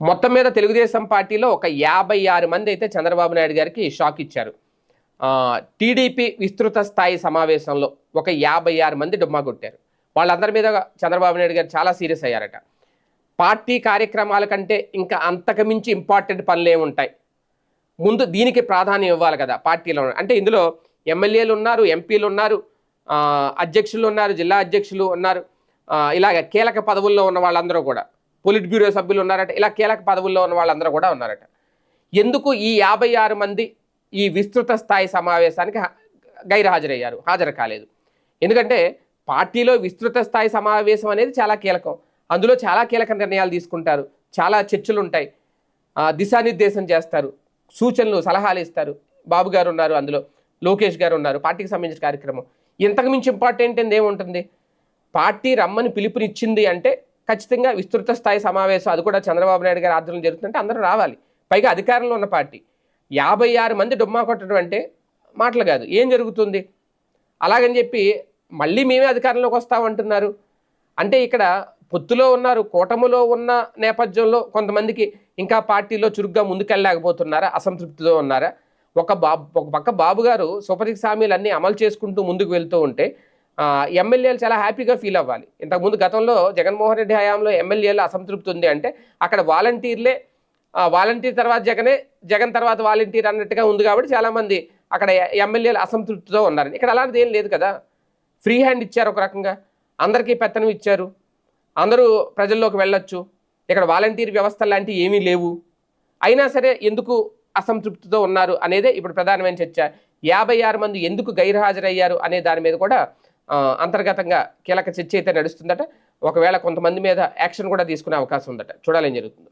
మొత్తం మీద తెలుగుదేశం పార్టీలో ఒక యాభై ఆరు మంది అయితే చంద్రబాబు నాయుడు గారికి షాక్ ఇచ్చారు. టీడీపీ విస్తృత స్థాయి సమావేశంలో ఒక యాభై ఆరు మంది డుమ్మా కొట్టారు. వాళ్ళందరి మీద చంద్రబాబు నాయుడు గారు చాలా సీరియస్ అయ్యారట. పార్టీ కార్యక్రమాల కంటే ఇంకా అంతకుమించి ఇంపార్టెంట్ పనులు ఏముంటాయి ముందు దీనికి ప్రాధాన్యం ఇవ్వాలి కదా పార్టీలో. అంటే ఇందులో ఎమ్మెల్యేలు ఉన్నారు ఎంపీలు ఉన్నారు అధ్యక్షులు ఉన్నారు జిల్లా అధ్యక్షులు ఉన్నారు ఇలాగ కీలక పదవుల్లో ఉన్న వాళ్ళందరూ కూడా. పొలిట్ బ్యూరో సభ్యులు ఉన్నారట ఇలా కీలక పదవుల్లో ఉన్న వాళ్ళందరూ కూడా ఉన్నారట. ఎందుకు ఈ యాభై ఆరు మంది ఈ విస్తృత స్థాయి సమావేశానికి హ- గైర్హాజరయ్యారు? హాజరు కాలేదు. ఎందుకంటే పార్టీలో విస్తృత స్థాయి సమావేశం అనేది చాలా కీలకం. అందులో చాలా కీలక నిర్ణయాలు తీసుకుంటారు. చాలా చర్చలు ఉంటాయి ఆ, దిశానిర్దేశం చేస్తారు. సూచనలు సలహాలు ఇస్తారు. బాబు గారు ఉన్నారు అందులో. లోకేష్ గారు ఉన్నారు. పార్టీకి సంబంధించిన కార్యక్రమం. ఇంతకుమించి ఇంపార్టెంట్ ఏంది? ఏముంటుంది? పార్టీ రమ్మని పిలుపునిచ్చింది అంటే ఖచ్చితంగా విస్తృత స్థాయి సమావేశం అది కూడా చంద్రబాబు నాయుడు గారి ఆధ్వర్యంలో జరుగుతుంటే అందరూ రావాలి. పైగా అధికారంలో ఉన్న పార్టీ. యాభై ఆరు మంది డుమ్మా కొట్టడం అంటే మాటలు కాదు. ఏం జరుగుతుంది? అలాగని చెప్పి మళ్ళీ మేమే అధికారంలోకి వస్తామంటున్నారు అంటే ఇక్కడ పొత్తులో ఉన్నారు కూటమిలో ఉన్న నేపథ్యంలో కొంతమందికి ఇంకా పార్టీలో చురుగ్గా ముందుకెళ్ళలేకపోతున్నారా అసంతృప్తితో ఉన్నారా? ఒక బాబు ఒక పక్క బాబు గారు సూపర్ హామీలన్నీ అమలు చేసుకుంటూ ముందుకు వెళ్తూ ఉంటే ఎమ్మెల్యేలు చాలా హ్యాపీగా ఫీల్ అవ్వాలి. ఇంతకుముందు గతంలో జగన్మోహన్ రెడ్డి హయాంలో ఎమ్మెల్యేలు అసంతృప్తి ఉంది అంటే అక్కడ వాలంటీర్లే వాలంటీర్ తర్వాత జగనే జగన్ తర్వాత వాలంటీర్ అన్నట్టుగా ఉంది కాబట్టి చాలామంది అక్కడ ఎమ్మెల్యేలు అసంతృప్తితో ఉన్నారు ఇక్కడ అలాంటిది ఏం లేదు కదా. ఫ్రీ హ్యాండ్ ఇచ్చారు ఒక రకంగా. అందరికీ పెత్తనం ఇచ్చారు. అందరూ ప్రజల్లోకి వెళ్ళొచ్చు. ఇక్కడ వాలంటీర్ వ్యవస్థ లాంటివి ఏమీ లేవు. అయినా సరే ఎందుకు అసంతృప్తితో ఉన్నారు అనేదే ఇప్పుడు ప్రధానమైన చర్చ. యాభై ఆరు మంది ఎందుకు గైర్హాజరయ్యారు అనే దాని మీద కూడా అంతర్గతంగా కీలక చర్చ అయితే నడుస్తుందట. ఒకవేళ కొంతమంది మీద యాక్షన్ కూడా తీసుకునే అవకాశం ఉందట. చూడాలి జరుగుతుంది జరుగుతుందో.